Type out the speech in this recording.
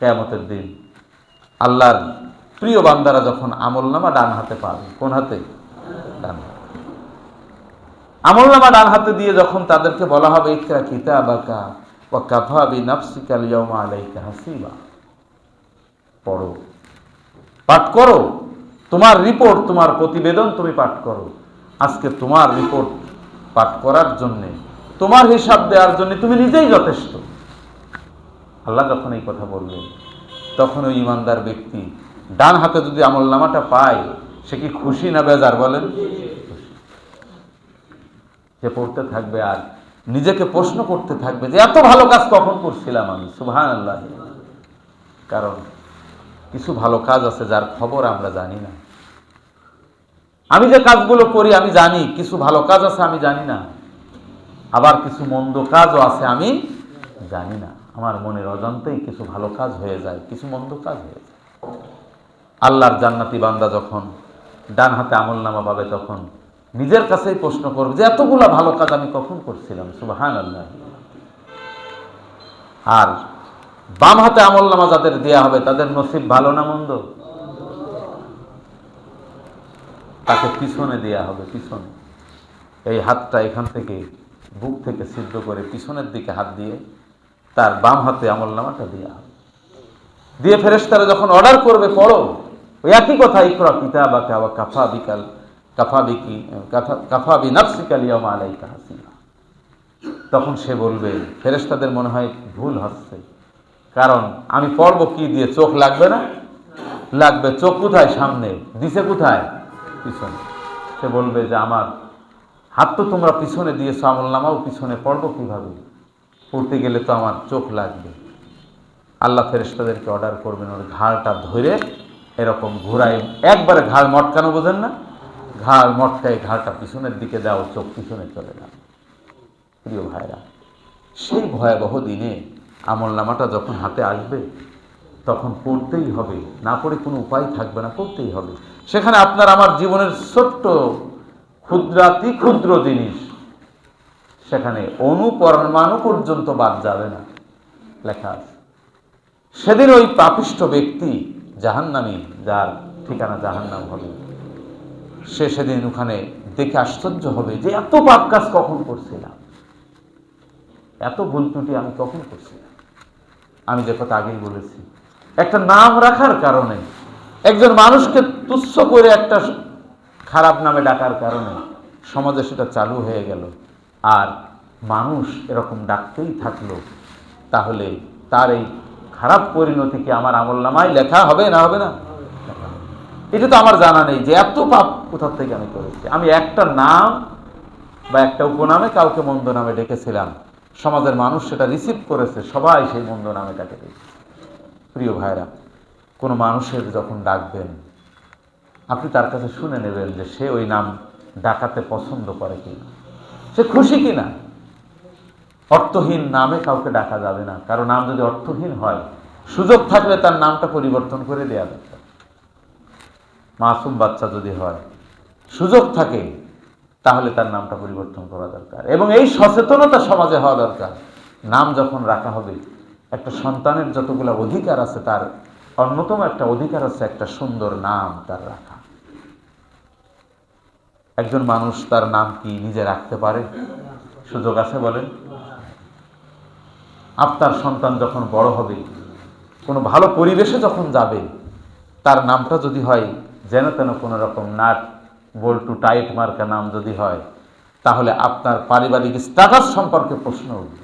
কেয়ামতের দিন। আল্লাহর প্রিয় বান্দারা যখন আমল নামা ডান হাতে পাবে, কোন হাতে? ডান আমল নামা ডান হাতে দিয়ে যখন তাদেরকে বলা হবে, ইকরা কিতাবাকা ওয়া কাফা বি নাফসিকাল ইয়াউমা আলাইকা হাসিবা। পড়ো। পাঠ করো। তোমার রিপোর্ট, তোমার প্রতিবেদন তুমি পাঠ করো। আজকে তোমার রিপোর্ট পাঠ করার জন্যে, তোমার হিসাব দেওয়ার জন্য তুমি নিজেই যথেষ্ট। আল্লাহ যখন এই কথা বললেন তখন ওই ইমানদার ব্যক্তি ডান হাতে যদি আমল নামাটা পায়, সে কি খুশি না বেজার বলেন? সে পড়তে থাকবে আর নিজেকে প্রশ্ন করতে থাকবে যে, এত ভালো কাজ কখন করছিলাম আমি? সুবহান আল্লাহ কারণ কিছু ভালো কাজ আছে যার খবর আমরা জানি না। আমি যে কাজগুলো করি, আমি জানি। কিছু ভালো কাজ আছে, আমি জানি না। আবার কিছু মন্দ কাজও আছে, আমি জানি না। আমার মনের অজান্তেই কিছু ভালো কাজ হয়ে যায়, কিছু মন্দ কাজ হয়ে যায়। আল্লাহর জান্নাতি বান্দা যখন ডান হাতে আমল নামা পাবে তখন নিজের কাছেই প্রশ্ন করবে যে, এতগুলা ভালো কাজ আমি কখন করছিলাম? সুবাহান আল্লাহ আর বাম হাতে আমল নামা যাদের দেওয়া হবে, তাদের নসিব ভালো না মন্দ? তাকে পিছনে দেয়া হবে, পিছনে। এই হাতটা এখান থেকে বুক থেকে সিদ্ধ করে পিছনের দিকে হাত দিয়ে তার বাম হাতে আমল নামাটা দেওয়া হবে। দিয়ে ফেরেশতারা যখন অর্ডার করবে, পড়ো। ওই একই কথা, ইকরা কিতাবা কাবা কাফা বিকাল, কাফা বিকি, কাফা- বি নাফসিকাল ইয়াউমা আলাইকা তখন সে বলবে, ফেরেশতাদের মনে হয় ভুল হচ্ছে। কারণ আমি পড়ব কি দিয়ে, চোখ লাগবে না? লাগবে চোখ কোথায়? সামনে। দিছে কোথায়? পিছনে। সে বলবে যে, আমার হাত তো তোমরা পিছনে দিয়েছ আমল নামাও পিছনে পড়ব কীভাবে? পড়তে গেলে তো আমার চোখ লাগবে। আল্লাহ ফেরেশতাদেরকে অর্ডার করবেন, ওর ঘাড়টা ধরে এরকম ঘোরায়, একবারে ঘাড় মটকানো বোঝেন না? ঘাড় মটকায় ঘাড়টা পিছনের দিকে দাও, চোখ পিছনে চলে যাও প্রিয় ভাইরা, সেই ভয়াবহ দিনে আমল নামাটা যখন হাতে আসবে, তখন পড়তেই হবে। না পড়ে কোনো উপায় থাকবে না, পড়তেই হবে। সেখানে আপনার আমার জীবনের ছোট্ট, ক্ষুদ্রাতি ক্ষুদ্র জিনিস। সেখানে অনুপরমাণু পর্যন্ত বাদ যাবে না। লেখা আছে। সেদিন ওই পাপিষ্ট ব্যক্তি জাহান্নামী, যার ঠিকানা জাহান্নাম হবে, সে সেদিন ওখানে দেখে আশ্চর্য হবে যে এত পাপ কাজ কখন করছিলাম? এত ভুল ত্রুটি আমি কখন করছিলাম? আমি যে কথা আগেই বলেছি, একটা নাম রাখার কারণে, একজন মানুষকে তুচ্ছ করে একটা খারাপ নামে ডাকার কারণে সমাজে সেটা চালু হয়ে গেল। আর মানুষ এরকম ডাকতেই থাকল, তাহলে তার এই খারাপ পরিণতি কি আমার আমল নামায় লেখা হবে না হবে না? এটা তো আমার জানা নেই যে এত পাপ কোথার থেকে আমি করেছি। আমি একটা নাম বা একটা উপনামে কাউকে মন্দ নামে ডেকেছিলাম। সমাজের মানুষ সেটা রিসিভ করেছে, সবাই সেই মন্দ নামে তাকে প্রিয় ভাইরা কোনো মানুষের যখন ডাকবেন, আপনি তার কাছে শুনে নেবেন যে সে ওই নাম ডাকাতে পছন্দ করে কিনা। সে খুশি কিনা? অর্থহীন নামে কাউকে ডাকা যাবে না। কারও নাম যদি অর্থহীন হয়, সুযোগ থাকলে তার নামটা পরিবর্তন করে দেওয়া দরকার মাসুম বাচ্চা যদি হয়, সুযোগ থাকে, তাহলে তার নামটা পরিবর্তন করা দরকার। এবং এই সচেতনতা সমাজে হওয়া দরকার। নাম যখন রাখা হবে, একটা সন্তানের যতগুলো অধিকার আছে, তার অন্যতম একটা অধিকার আছে, একটা সুন্দর নাম তার রাখা। একজন মানুষ তার নাম কি নিজে রাখতে পারে? সুযোগ আছে বলেন। আপনার সন্তান যখন বড় হবে, কোনো ভালো পরিবেশে যখন যাবে, তার নামটা যদি হয় যেন তেন কোনো রকম নাট, বল্টু টাইট মার্কা নাম যদি হয়, তাহলে আপনার পারিবারিক স্ট্যাটাস সম্পর্কে প্রশ্ন উঠবে।